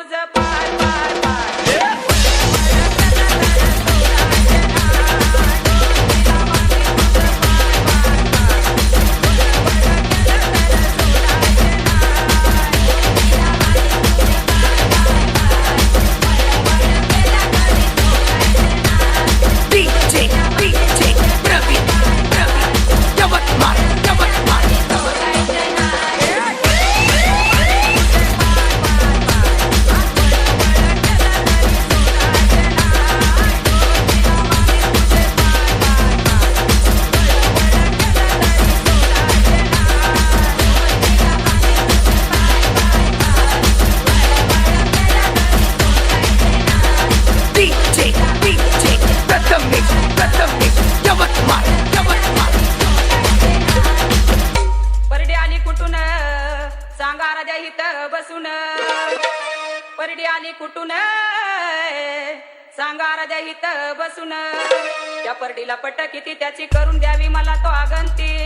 usa तिथं बसून. परडी आली कुठून? सांगा राजा इथं बसून. त्या परडीला पट किती त्याची करून द्यावी मला तो आगंती.